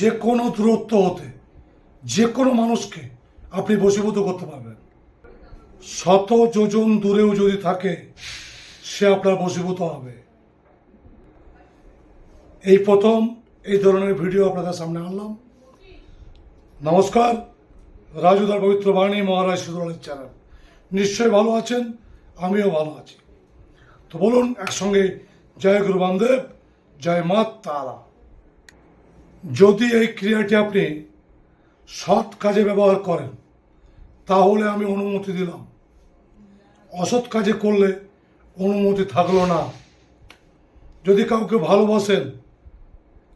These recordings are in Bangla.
যে কোনো দূরত্ব হতে, যে কোনো মানুষকে আপনি বশীভূত করতে পারবেন। শত যোজন দূরেও যদি থাকে, সে আপনার বশীভূত হবে। এই প্রথম এই ধরনের ভিডিও আপনাদের সামনে আনলাম। নমস্কার রাজুদার পবিত্র বাণী, মহারাজ সুদরের চ্যানেল। নিশ্চয়ই ভালো আছেন, আমিও ভালো আছি। তো বলুন, একসঙ্গে জয় গুরু বামদেব, জয় মা তারা। যদি এই ক্রিয়াটি আপনি সৎ কাজে ব্যবহার করেন, তাহলে আমি অনুমতি দিলাম। অসৎ কাজে করলে অনুমতি থাকল না। যদি কাউকে ভালোবাসেন,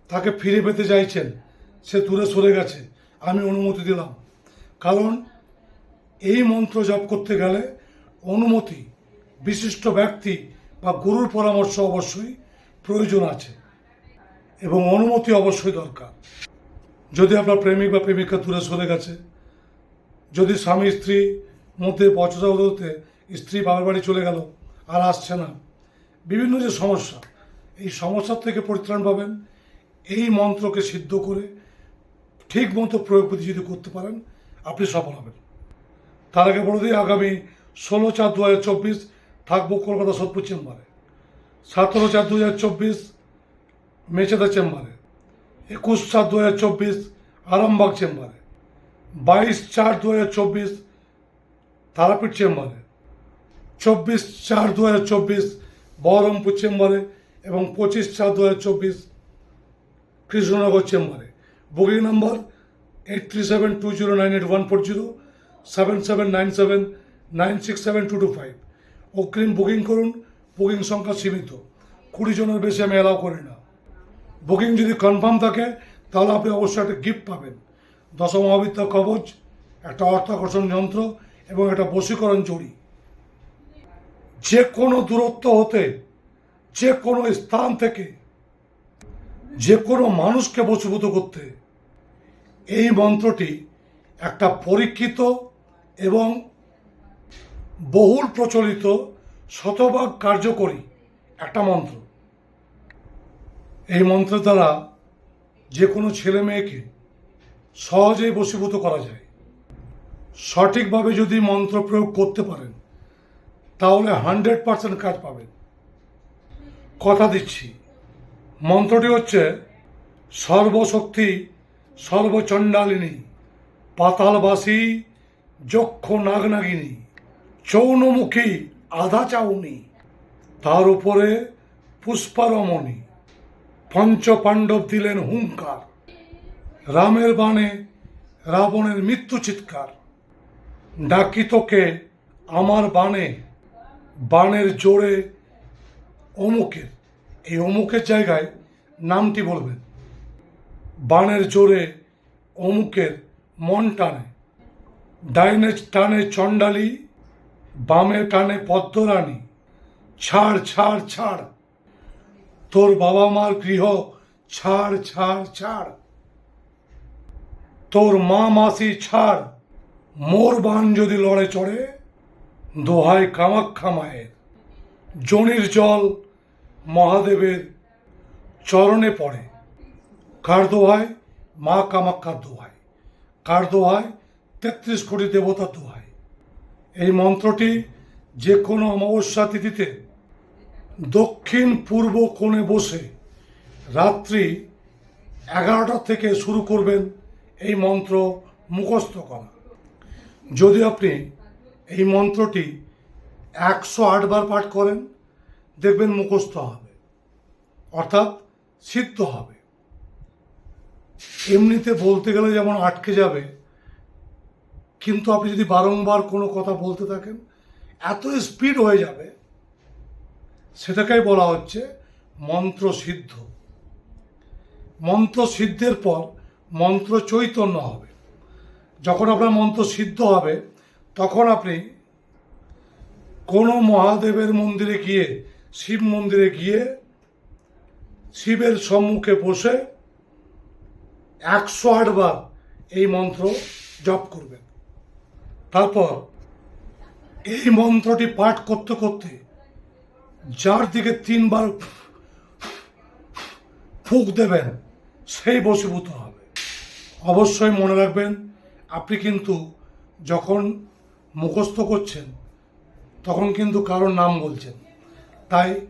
তাকে ফিরে পেতে চাইছেন, সে দূরে সরে গেছে, আমি অনুমতি দিলাম। কারণ এই মন্ত্র জপ করতে গেলে অনুমতি, বিশিষ্ট ব্যক্তি বা গুরুর পরামর্শ অবশ্যই প্রয়োজন আছে। এবং অনুমতি অবশ্যই দরকার। যদি আপনার প্রেমিক বা প্রেমিকা দূরে সরে গেছে, যদি স্বামী, স্ত্রী মধ্যে বচসা হতে স্ত্রী বাবার বাড়ি চলে গেল আর আসছে না, বিভিন্ন যে সমস্যা, এই সমস্যার থেকে পরিত্রাণ পাবেন। এই মন্ত্রকে সিদ্ধ করে ঠিক মতো প্রয়োগ যদি যদি করতে পারেন, আপনি সফল হবেন। তার আগে বলে দিই, আগামী ষোলো চার দু হাজার চব্বিশ থাকব কলকাতা সোদপুর চেম্বারে। সতেরো চার দু হাজার চব্বিশ মেচেদা চেম্বারে, একুশ চার দু হাজার চব্বিশ আরামবাগ চেম্বারে, বাইশ চার দু হাজার চব্বিশ তারাপীঠ চেম্বারে, চব্বিশ চার দু হাজার চব্বিশ বহরমপুর চেম্বারে এবং পঁচিশ চার দু হাজার চব্বিশ কৃষ্ণনগর চেম্বারে। Booking number eight three seven two zero nine eight one four zero, seven seven nine seven nine six seven two two five. অগ্রিম বুকিং করুন, বুকিং সংখ্যা সীমিত। কুড়ি জনের বেশি আমি অ্যালাউ করি না। বুকিং যদি কনফার্ম থাকে, তাহলে আপনি অবশ্যই একটা গিফট পাবেন। দশমহাবিদ্যা কবচ, একটা অর্থাকর্ষণ যন্ত্র এবং একটা বশীকরণ চড়ি যে কোনো দূরত্ব হতে, যে কোনো স্থান থেকে, যে কোনো মানুষকে বশীভূত করতে, এই মন্ত্রটি একটা পরীক্ষিত এবং বহুল প্রচলিত শতভাগ কার্যকরী একটা মন্ত্র। এই মন্ত্রের দ্বারা যে কোনো ছেলে মেয়েকে সহজেই বশীভূত করা যায়। সঠিকভাবে যদি মন্ত্র প্রয়োগ করতে পারেন, তাহলে হান্ড্রেড পার্সেন্ট কাজ পাবেন। কথা দিচ্ছি। মন্ত্রটি হচ্ছে সর্বশক্তি, সর্বচণ্ডালিনী, পাতালবাসী যক্ষ নাগনাগিনী চৌনমুখী আধা চাউনি তার উপরে পুষ্পারমণি। পঞ্চ পাণ্ডব দিলেন হুঙ্কার। রামের বাণে রাবণের মৃত্যু চিৎকার। ডাকি তোকে আমার বাণে, বাণের জোরে অমুকের, এই অমুকের জায়গায় নামটি বলবেন। বাণের জোরে অমুকের মন টানে। ডাইনে টানে চণ্ডালী, বামে টানে পদ্মরানী। ছাড় ছাড় ছাড়। তোর বাবা মার গৃহ ছাড় ছাড় ছাড়। তোর মা মাসি ছাড়। মোর বান যদি লড়ে চড়ে, দোহায় কামাক্ষা মায়ের। জনির জল মহাদেবের চরণে পড়ে। কার দোহায়? মা কামাক্ষার দোহায়। কার দোহায়? তেত্রিশ কোটি দেবতার দোহায়। এই মন্ত্রটি যে কোনো অমাবস্যা তিথিতে দক্ষিণ পূর্ব কোণে বসে রাত্রি এগারোটা থেকে শুরু করবেন এই মন্ত্র মুখস্থ করা। যদি আপনি এই মন্ত্রটি একশো আটবার পাঠ করেন, দেখবেন মুখস্থ হবে, অর্থাৎ সিদ্ধ হবে। এমনিতে বলতে গেলে যেমন আটকে যাবে, কিন্তু আপনি যদি বারংবার কোনো কথা বলতে থাকেন, এত স্পিড হয়ে যাবে সেটাকেই বলা হচ্ছে মন্ত্র সিদ্ধ মন্ত্র সিদ্ধের পর মন্ত্র চৈতন্য হবে। যখন আপনার মন্ত্র সিদ্ধ হবে, তখন আপনি কোনো মহাদেবের মন্দিরে গিয়ে, শিব মন্দিরে গিয়ে, শিবের সম্মুখে বসে একশো আটবার এই মন্ত্র জপ করবেন। তারপর এই মন্ত্রটি পাঠ করতে করতে যার দিকে তিনবার ফুক দেবেন, সেই বশীভূত হবে। অবশ্যই মনে রাখবেন, আপনি কিন্তু যখন মুখস্থ করছেন, তখন কিন্তু কারোর নাম বলছেন। তাই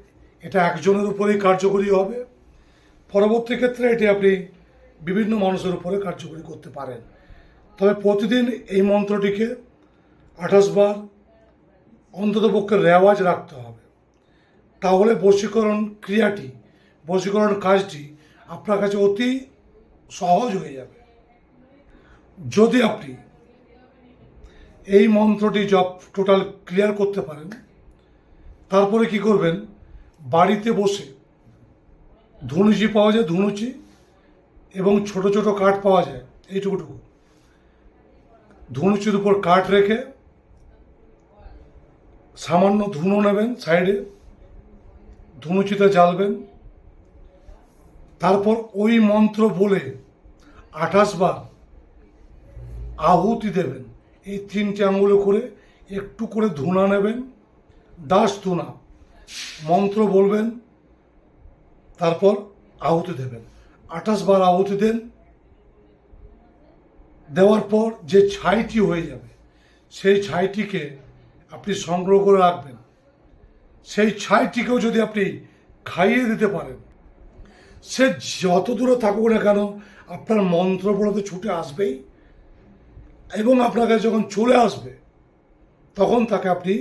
এটা একজনের উপরেই কার্যকরী হবে। পরবর্তী ক্ষেত্রে এটি আপনি বিভিন্ন মানুষের উপরে কার্যকরী করতে পারেন। তবে প্রতিদিন এই মন্ত্রটিকে আঠাশ বার অন্ততপক্ষে রেওয়াজ রাখতে হবে। তাহলে বশীকরণ ক্রিয়াটি, বশীকরণ কাজটি আপনার কাছে অতি সহজ হয়ে যাবে। যদি আপনি এই মন্ত্রটি জপ টোটাল ক্লিয়ার করতে পারেন, তারপরে কি করবেন? বাড়িতে বসে ধনুচি পাওয়া যায়, ধনুচি, এবং ছোট ছোট কাঠ পাওয়া যায়, এইটুকুটুকু। ধনুচির উপর কাঠ রেখে সামান্য ধুনো নেবেন সাইডে। ধনুচিতে জ্বালবেন। তারপর ওই মন্ত্র বলে আঠাশ বার আহুতি দেবেন। এই তিনটে আঙুলে করে একটু করে ধুনা নেবেন, দাস ধুনা। মন্ত্র বলবেন, তারপর আহুতি দেবেন। আঠাশ বার আহুতি দেন, দেওয়ার পর যে ছাইটি হয়ে যাবে, সেই ছাইটিকে আপনি সংগ্রহ করে রাখবেন। সেই ছাইটিকেও যদি আপনি খাইয়ে দিতে পারেন, সে যত দূরে থাকুক না কেন আপনার মন্ত্র পড়াতে ছুটে আসবেই। এবং আপনার কাছে যখন চলে আসবে, তখন তাকে আপনি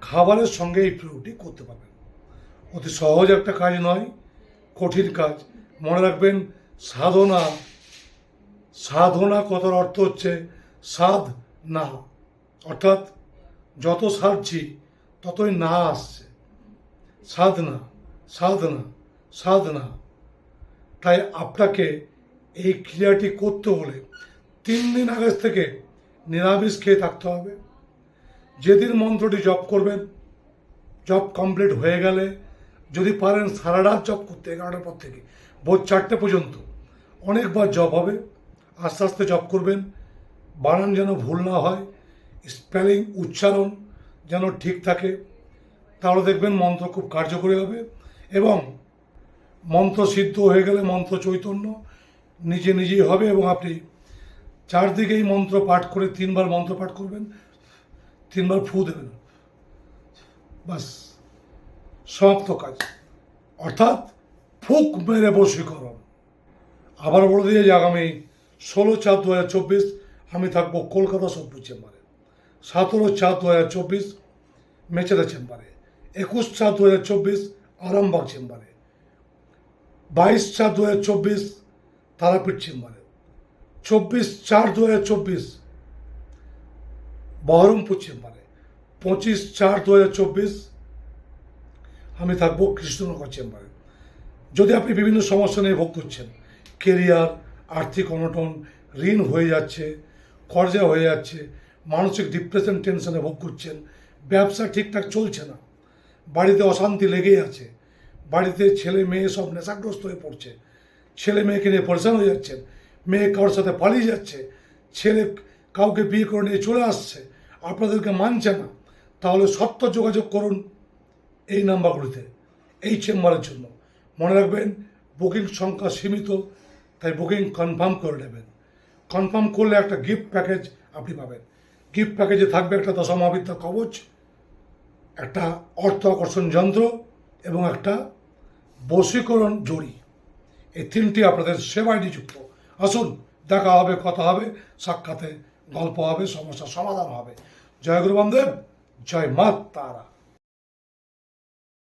খাবারের সঙ্গে এই প্রয়োগটি করতে পারবেন। অতি সহজ একটা কাজ নয়, কঠিন কাজ। মনে রাখবেন, সাধনা সাধনা কথার অর্থ হচ্ছে সাধ না অর্থাৎ যত সাধছি ততই না আসছে। সাধনা সাধনা সাধনা। তাই আপনাকে এই ক্রিয়াটি করতে হলে তিন দিন আগে থেকে নিরামিষ খেয়ে থাকতে হবে। যেদিন মন্ত্রটি জপ করবেন জব কমপ্লিট হয়ে গেলে যদি পারেন সারা রাত জব করতে, এগারোটার পর থেকে, ভোর চারটে পর্যন্ত। অনেকবার জব হবে, আস্তে আস্তে জব করবেন। বানান যেন ভুল না হয়, স্পেলিং, উচ্চারণ যেন ঠিক থাকে, তাহলে দেখবেন মন্ত্র খুব কার্যকরী হবে এবং মন্ত্র সিদ্ধ হয়ে গেলে মন্ত্র চৈতন্য নিজে নিজেই হবে এবং আপনি চারদিকেই মন্ত্র পাঠ করে তিনবার মন্ত্র পাঠ করবেন, তিনবার ফু দেবেন। বাস, সমাপ্ত কাজ। অর্থাৎ ফুক মেরে বশীকরণ। আবার বলে দিয়ে যে আগামী ষোলো চার দু হাজার চব্বিশ আমি থাকব কলকাতা সব্য চেম্বারে। সতেরো চার দু হাজার চব্বিশ মেচেদা চেম্বারে, একুশ চার দু হাজার চব্বিশ আরামবাগ চেম্বারে, বাইশ চার দু হাজার চব্বিশ তারাপীঠ চেম্বারে, চব্বিশ চার দু হাজার চব্বিশ বহরমপুর চেম্বারে, পঁচিশ চার দু হাজার চব্বিশ আমি থাকব কৃষ্ণনগর চেম্বারে। যদি আপনি বিভিন্ন সমস্যা নিয়ে ভোগ করছেন, কেরিয়ার, আর্থিক অনটন, ঋণ হয়ে যাচ্ছে, কর্জা হয়ে যাচ্ছে মানসিক ডিপ্রেশন টেনশনে ভোগ করছেন। ব্যবসা ঠিকঠাক চলছে না। বাড়িতে অশান্তি লেগেই আছে। বাড়িতে ছেলে মেয়ে সব নেশাগ্রস্ত হয়ে পড়ছে। ছেলে মেয়েকে নিয়ে পরেশান হয়ে যাচ্ছেন। মেয়ে কারোর সাথে পালিয়ে যাচ্ছে। ছেলে কাউকে বিয়ে করে নিয়ে চলে আসছে। আপনাদেরকে মানছে না। তাহলে সত্য যোগাযোগ করুন এই নাম্বারগুলিতে, এই চেম্বারের জন্য। মনে রাখবেন, বুকিং সংখ্যা সীমিত, তাই বুকিং কনফার্ম করে নেবেন। কনফার্ম করলে একটা গিফট প্যাকেজ আপনি পাবেন। গিফট প্যাকেজে থাকবে একটা দশমাবিদ্যা কবচ, একটা অর্থ আকর্ষণ যন্ত্র এবং একটা বশীকরণ জড়ি। এই তিনটি আপনাদের সেবায় নিযুক্ত। আসুন, দেখা হবে, কথা হবে, সাক্ষাতে গল্প হবে, সমস্যার সমাধান হবে। জয় গুরু জয় মা তারা।